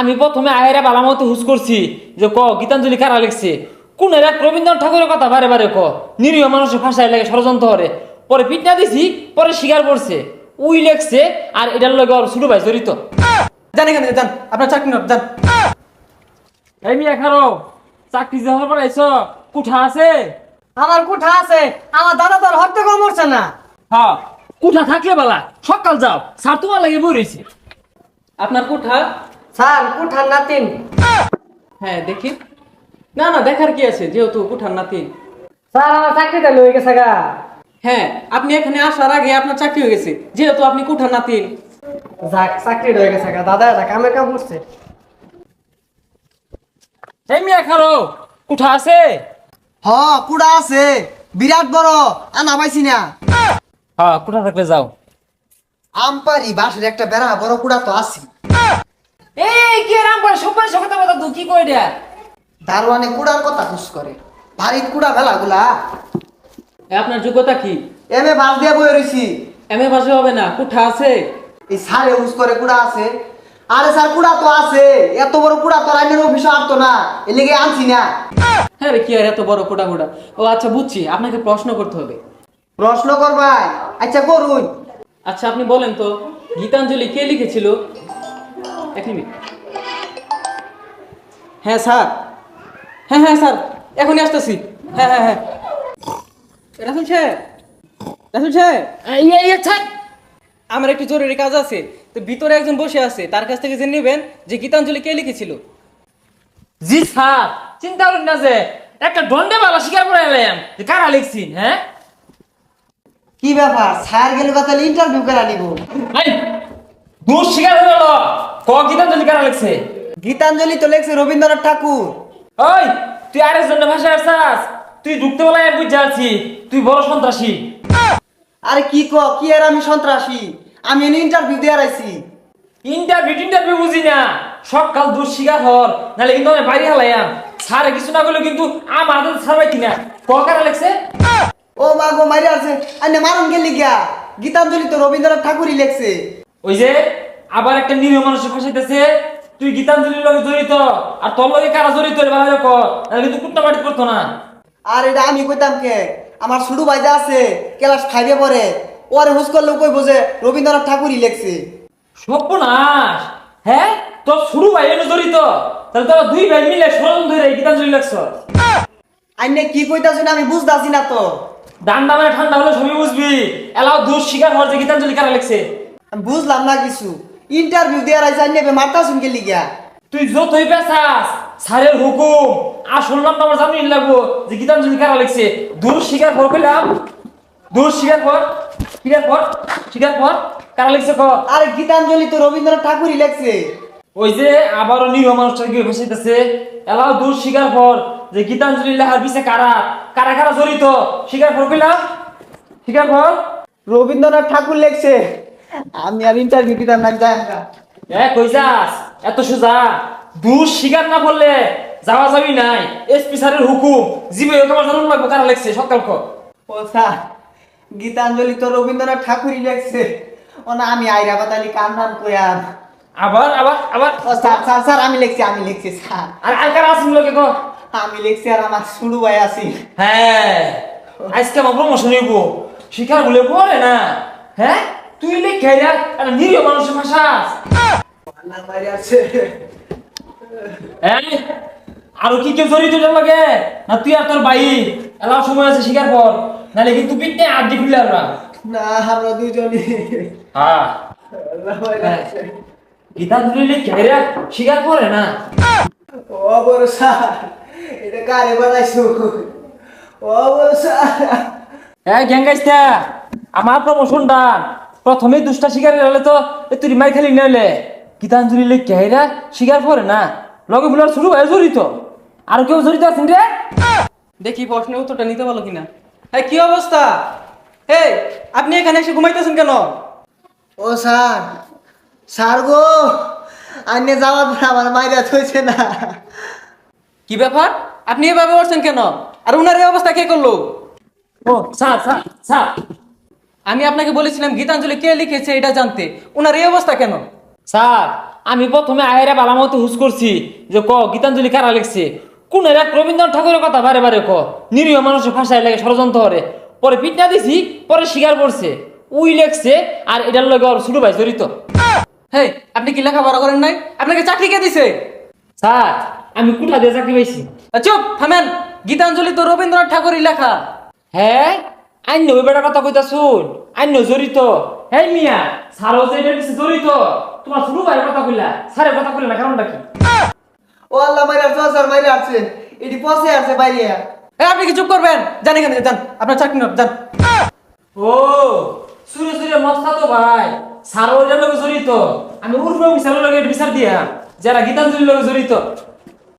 আমি প্রথমে আহেরা বালামতো হুস করছি যে ক গীতাঞ্জলি কারা লিখছে? কোন এক রবীন্দ্রনাথ ঠাকুরের কথা বারে বারে ক? নিরীহ মানুষের ভাষায় লাগে ষড়যন্ত্র করে পরে পিটনা দিছি পরে স্বীকার করছে উই লেখছে আর এটার লগে ওর ছোট ভাই জড়িত। জান এখানে যান। আপনার চাকরি নোট যান। এই মিয়া খারো চাকরি যে হওয়ার পর আইস কুঠা আছে? আমার কুঠা আছে আমার দাদা তোর হত্যা কম মরছে না। হ্যাঁ কুঠা থাকলে বালা সকাল যাও স্যার তোমার লাগে বই রয়েছে আপনার কোঠা স্যার কুঠার নাতিন। হ্যাঁ দেখি। না না দেখার কি আছে? যেহেতু কোঠার নাতি স্যার আমার চাকরিটা লয়ে গেছে গা। হ্যাঁ আপনি এখানে আসার আগে আপনার চাকরি হয়ে গেছে। যেহেতু আপনি কোঠার নাতি যাক চাকরি হয়ে গেছে গা। দাদা এটা কামের কাম করছে। এই মিয়া খারো কুঠা আছে? হ কুড়া আছে। বিরাট বড় আনা পাইছি না। হ্যাঁ কুঠা থাকলে যাও। আমপারি বাসের একটা বেড়া বড় কুড়া তো আছে এই কি রাম করে? কই দারোয়ানে কুড়ার কথা খুশ করে। ভারীত কুড়া ভেলা এ, আপনার যোগ্যতা কি? এমএ বাস দিয়ে বই রইছি। এম এ পাশে হবে না কোঠা আছে। এই সারে হুস করে কুড়া আছে। আরে স্যার কুড়া তো আছে। এত বড় কুড়া তো আইনের অফিসে আনতো না। লেগে আনছি না। হ্যাঁ রে কি আর এত বড় কোটা কোটা ও আচ্ছা বুঝছি। আপনাকে প্রশ্ন করতে হবে। প্রশ্ন করবাই। আচ্ছা করুন। আচ্ছা আপনি বলেন তো গীতাঞ্জলি কে লিখেছিল? এক মিনিট। হ্যাঁ স্যার। হ্যাঁ হ্যাঁ স্যার। এখনই আসতেছি। হ্যাঁ হ্যাঁ হ্যাঁ। রাসুল সাহেব। রাসুল সাহেব। এই এই আচ্ছা আমার একটু জরুরি কাজ আছে। তো ভিতরে একজন বসে আছে। তার কাছ থেকে জেনে নেবেন যে গীতাঞ্জলি কে লিখেছিল। জি স্যার। চিন্তা করুন না যে একটা দণ্ডে বালা স্বীকার করে এলাম। যে কারা লিখছি হ্যাঁ? কি ব্যাপার? স্যার গেলে বা তাহলে ইন্টারভিউ করে নিব। দোষ স্বীকার হয়ে গেল। ক গীতাঞ্জলি কারা লিখছে? গীতাঞ্জলি তো লেখছে রবীন্দ্রনাথ ঠাকুর। ওই তুই ভাষা আসছাস তুই ঢুকতে বলা বুঝতে আছি তুই বড় সন্ত্রাসী। আরে কি ক কি আর আমি সন্ত্রাসী? আমি ইন্টারভিউ দিয়ে আইছি। ইন্টারভিউ ইন্টারভিউ বুঝি না। সকাল দোষ স্বীকার হর নাহলে কিন্তু আমি বাইরে হালাইয়াম। স্যারে কিছু না কিন্তু আমার হাতে পাইতি না ক কারা লিখছে? ও মা গো মারি আছে আনে মারুন গেলি গিয়া। গীতাঞ্জলি তো রবীন্দ্রনাথ ঠাকুরই লেখছে। ওই যে আবার একটা নিরীহ মানুষের ফাঁসাইতেছে তুই গীতাঞ্জলির লগে জড়িত আর তোর লগে কারা জড়িত রে ভালো কর? কিন্তু কুট্টা মাটি করতো না। আর এটা আমি কইতাম কে? আমার শুরু ভাইজা আছে ক্লাস ফাইভে পড়ে ওরে হুস করলেও কইবো যে রবীন্দ্রনাথ ঠাকুরই লেখছে। সর্বনাশ! হ্যাঁ? তোর শুরু ভাই এনে জড়িত তাহলে তোরা দুই ভাই মিলে সরম ধরে গীতাঞ্জলি লেখছ। আইনে কি কইতাছ না আমি বুঝতাছি না তো। ডান দামে ঠান্ডা হলে সবই বুঝবি। এলাও দোষ স্বীকার হওয়ার যে গীতাঞ্জলি কারা লেখছে? বুঝলাম না কিছু। ইন্টারভিউ দিয়ে আইছি আইনে মারতাছুন গেলি গিয়া তুই যতই পেছাস স্যারের হুকুম। আসল নাম আমার জানি লাগবো যে গীতাঞ্জলি কারা লিখছে। দূর স্বীকার কর কইলাম দূর স্বীকার কর স্বীকার কর স্বীকার কর কারা লিখছে কর আরে গীতাঞ্জলি তো রবীন্দ্রনাথ ঠাকুরই লেখছে। ওই যে আবারও নিরীহ মানুষটা গিয়ে ফেসাইতেছে। এলাও দূর স্বীকার কর যে গীতাঞ্জলি লেখার পিছে কারা? কারা কারা জড়িত? স্বীকার কর কইলাম স্বীকার কর রবীন্দ্রনাথ ঠাকুর লেখছে। আমি আর ইন্টারভিউ দিতাম না যাই এ কই যাস? এত সোজা। দূর স্বীকার না করলে যাওয়া যাবি নাই। এসপি স্যারের হুকুম জিবে তোমার জানুন লাগবে কারা লেখছে? সকাল কর। ও স্যার গীতাঞ্জলি তো রবীন্দ্রনাথ ঠাকুরই লেখছে। ও না আমি আইরা বাতালি কাম নাম কয়াম আবার আবার। আবার স্যার স্যার স্যার আমি লিখছি আমি লিখছি স্যার। আর আর কারা আসুন লোকে কো? আমি লিখছি আর আমার শুরু ভাই আছি। হ্যাঁ। আজকে আমার প্রমোশন হইব। শিকার বলে পড়ে না? হ্যাঁ? তুই লিখে যা একটা নিরীহ মানুষের ভাষা না মারি আছে। এই, আরও কি কেউ জড়িত লগে? না তুই আর তোর ভাই? এলাও সময় আছে শিকার কর। নাহলে কিন্তু পিঠে আড্ডি খুললে আমরা। না আমরা দুজনই হ্যাঁ। আল্লাহ মারি আছে। গীতাঞ্জলি লিখে রে শিকার করে না? ও স্যার এটা কারে বানাইছো? ও স্যার হ্যাঁ গ্যাঙ্গাইস্তা আমার প্রমোশনটা প্রথমেই দুষ্টা শিকার হলে তো এ তুই মাই খালি নাইলে। গীতাঞ্জলি লিখে হেরা শিকার করে না লগে বুলার শুরু হয়ে জড়িত। আর কেউ জড়িত আছেন রে? দেখি প্রশ্নের উত্তরটা নিতে পারল কিনা। হ্যাঁ কি অবস্থা? এই আপনি এখানে এসে ঘুমাইতেছেন কেন? ও স্যার স্যার গো আইনে যাওয়ার পর আমার মাইরা থইছে না। কি ব্যাপার? আপনি এভাবে করছেন কেন? আর উনার এই অবস্থা কে করল? ও স্যার স্যার স্যার। আমি আপনাকে বলেছিলাম গীতাঞ্জলি কে লিখেছে এটা জানতে? উনার এই অবস্থা কেন? স্যার আমি প্রথমে আহেরা বালা মতো হুস করছি যে ক গীতাঞ্জলি কারা লিখছে? কোন এক রবীন্দ্রনাথ ঠাকুরের কথা বারে বারে ক নিরীহ মানুষের ভাষায় লাগে ষড়যন্ত্র হরে পরে পিটনা দিছি পরে স্বীকার করছে। উই লেখছে আর এটার লগে ওর ছোট ভাই জড়িত। হেই আপনি কি লেখা লেখাপড়া করেন নাই? আপনাকে চাকরি কে দিছে? স্যার আমি কোথা দিয়ে চাকরি পাইছি। চুপ থামেন। গীতাঞ্জলি তো রবীন্দ্রনাথ ঠাকুরই লেখা। হ্যাঁ? আইন ওই বেটার কথা কইতা শুন আইন জড়িত হ্যাঁ মিয়া স্যারও যে এটার পিছে জড়িত তোমার ছোট ভাইয়ের কথা কইলা স্যারের কথা কইলা না কারণটা কি? ও আল্লাহ মাইরে আসছে স্যার মাইরে আসছে এটি পচে আসছে বাইরে। এ আপনি কি চুপ করবেন? জানি কেন যান আপনার চাকরি নেন যান। ও সুরে সুরে মস্তা তো ভাই স্যারও এটার লগে জড়িত আমি উর্ফে বিচারের লগে এটা বিচার দিয়া যারা গীতাঞ্জলির লগে জড়িত।